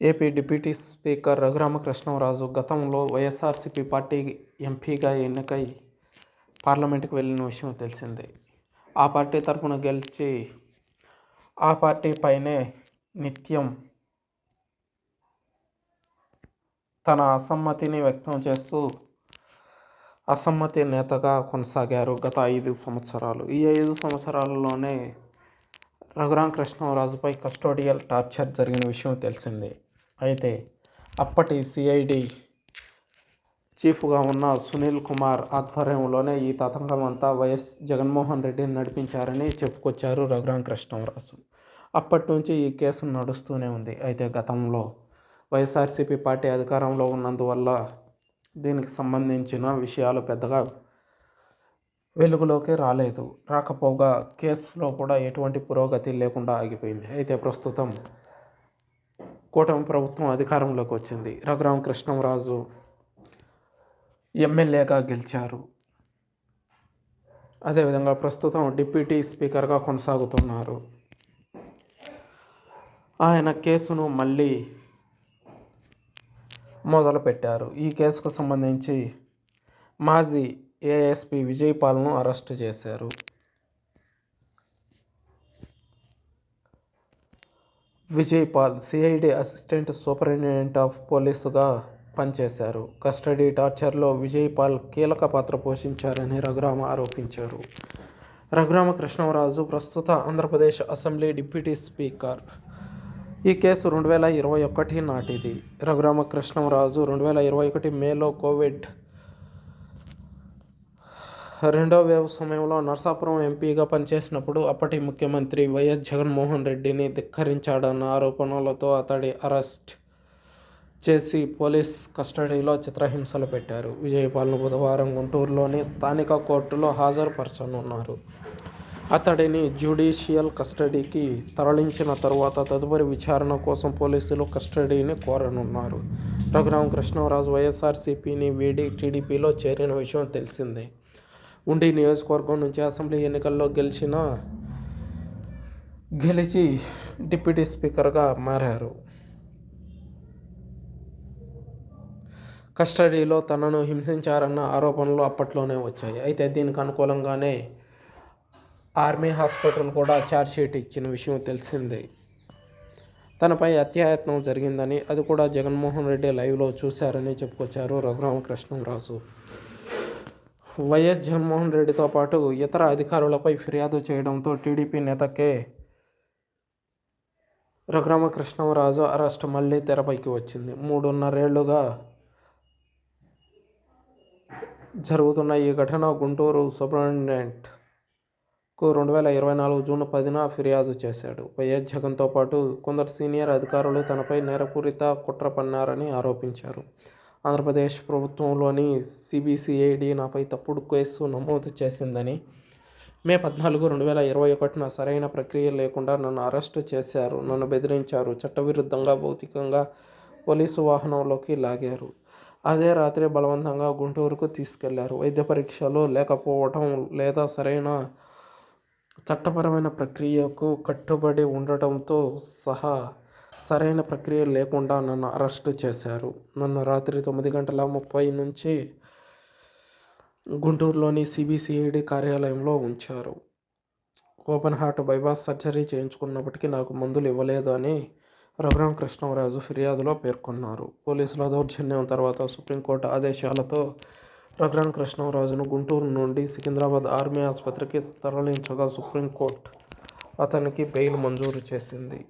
AP deputy speaker Raghurama Krishnam Raju గతంలో YSRCP party ఎంపీగా ఎన్నికై పార్లమెంటుకు వెళ్ళిన విషయం తెలిసిందే. ఆ పార్టీ తరఫున గెలిచి ఆ పార్టీ పైనే నిత్యం తన అసమ్మతిని వ్యక్తం చేస్తూ అసమ్మతి నేతగా కొనసాగారు గత ఐదు సంవత్సరాలు. ఈ ఐదు సంవత్సరాలలోనే రఘురామ కృష్ణరాజుపై కస్టోడియల్ టార్చర్ జరిగిన విషయం తెలిసిందే. అయితే అప్పటి సిఐడి చీఫ్గా ఉన్న సునీల్ కుమార్ ఆధ్వర్యంలోనే ఈ తతంగం అంతా వైఎస్ జగన్మోహన్ రెడ్డిని నడిపించారని చెప్పుకొచ్చారు రఘురామ కృష్ణరాజు. అప్పటి నుంచి ఈ కేసు నడుస్తూనే ఉంది. అయితే గతంలో వైఎస్ఆర్సీపీ పార్టీ అధికారంలో ఉన్నందువల్ల దీనికి సంబంధించిన విషయాలు పెద్దగా వెలుగులోకి రాలేదు. రాకపోగా కేసులో కూడా ఎటువంటి పురోగతి లేకుండా ఆగిపోయింది. అయితే ప్రస్తుతం కూటమి ప్రభుత్వం అధికారంలోకి వచ్చింది. రఘురామ కృష్ణంరాజు ఎమ్మెల్యేగా గెలిచారు. అదేవిధంగా ప్రస్తుతం డిప్యూటీ స్పీకర్గా కొనసాగుతున్నారు. ఆయన కేసును మళ్ళీ మొదలుపెట్టారు. ఈ కేసుకు సంబంధించి మాజీ ఏఎస్పి విజయపాల్ను అరెస్టు చేశారు. Vijayapal CID assistant superintendent of పోలీసుగా పనిచేశారు. కస్టడీ టార్చర్లో విజయపాల్ కీలక పాత్ర పోషించారని రఘురామ ఆరోపించారు. రఘురామ కృష్ణరాజు ప్రస్తుత ఆంధ్రప్రదేశ్ అసెంబ్లీ డిప్యూటీ స్పీకర్. ఈ కేసు రెండు వేల ఇరవై ఒకటి నాటిది. రఘురామ కృష్ణరాజు రెండు వేల ఇరవై ఒకటి మేలో కోవిడ్ రెండో వేవ్ సమయంలో నరసాపురం ఎంపీగా పనిచేసినప్పుడు అప్పటి ముఖ్యమంత్రి వైఎస్ జగన్మోహన్ రెడ్డిని ధిక్కరించాడన్న ఆరోపణలతో అతడి అరెస్ట్ చేసి పోలీస్ కస్టడీలో చిత్రహింసలు పెట్టారు. విజయపాల్ను బుధవారం గుంటూరులోని స్థానిక కోర్టులో హాజరుపరచనున్నారు. అతడిని జ్యుడిషియల్ కస్టడీకి తరలించిన తరువాత తదుపరి విచారణ కోసం పోలీసులు కస్టడీని కోరనున్నారు. రఘురామ కృష్ణరాజు వైఎస్ఆర్సీపీని వీడి టీడీపీలో చేరిన విషయం తెలిసిందే. ఉండి నియోజకవర్గం నుంచి అసెంబ్లీ ఎన్నికల్లో గెలిచిన గెలిచి డిప్యూటీ స్పీకర్గా మారారు. కస్టడీలో తనను హింసించారన్న ఆరోపణలు అప్పట్లోనే వచ్చాయి. అయితే దీనికి అనుకూలంగానే ఆర్మీ హాస్పిటల్ కూడా ఛార్జ్షీట్ ఇచ్చిన విషయం తెలిసిందే. తనపై అత్యాయత్నం జరిగిందని అది కూడా జగన్మోహన్ రెడ్డి లైవ్లో చూశారని చెప్పుకొచ్చారు రఘురామకృష్ణరాజు. వైఎస్ జగన్మోహన్ రెడ్డితో పాటు ఇతర అధికారులపై ఫిర్యాదు చేయడంతో టీడీపీ నేత కే. రఘురామకృష్ణరాజు అరెస్ట్ మళ్ళీ తెరపైకి వచ్చింది. మూడున్నరేళ్ళుగా జరుగుతున్న ఈ ఘటన గుంటూరు సూపరింటెండెంట్కు రెండు వేల ఇరవై నాలుగు జూన్ పదిన ఫిర్యాదు చేశాడు. వైఎస్ జగన్తో పాటు కొందరు సీనియర్ అధికారులు తనపై నేరపూరిత కుట్ర పన్నారని ఆరోపించారు. ఆంధ్రప్రదేశ్ ప్రభుత్వంలోని సిబిసిఐడి నాపై తప్పుడు కేసు నమోదు చేసిందని మే పద్నాలుగు రెండు వేల ఇరవై ఒకటిన సరైన ప్రక్రియ లేకుండా నన్ను అరెస్టు చేశారు. నన్ను బెదిరించారు. చట్టవిరుద్ధంగా భౌతికంగా పోలీసు వాహనంలోకి లాగారు. అదే రాత్రి బలవంతంగా గుంటూరుకు తీసుకెళ్ళారు. వైద్య పరీక్షలు లేకపోవటం లేదా సరైన చట్టపరమైన ప్రక్రియకు కట్టుబడి ఉండటంతో సహా సరైన ప్రక్రియ లేకుండా నన్ను అరెస్ట్ చేశారు. నన్ను రాత్రి తొమ్మిది గంటల ముప్పై నుంచి గుంటూరులోని సిబిసిఐడి కార్యాలయంలో ఉంచారు. ఓపెన్ హార్ట్ బైపాస్ సర్జరీ చేయించుకున్నప్పటికీ నాకు మందులు ఇవ్వలేదు అని రఘురామ కృష్ణరాజు ఫిర్యాదులో పేర్కొన్నారు. పోలీసుల దౌర్జన్యం తర్వాత సుప్రీంకోర్టు ఆదేశాలతో రఘురామ కృష్ణరాజును గుంటూరు నుండి సికింద్రాబాద్ ఆర్మీ ఆసుపత్రికి తరలించగా సుప్రీంకోర్టు అతనికి బెయిల్ మంజూరు చేసింది.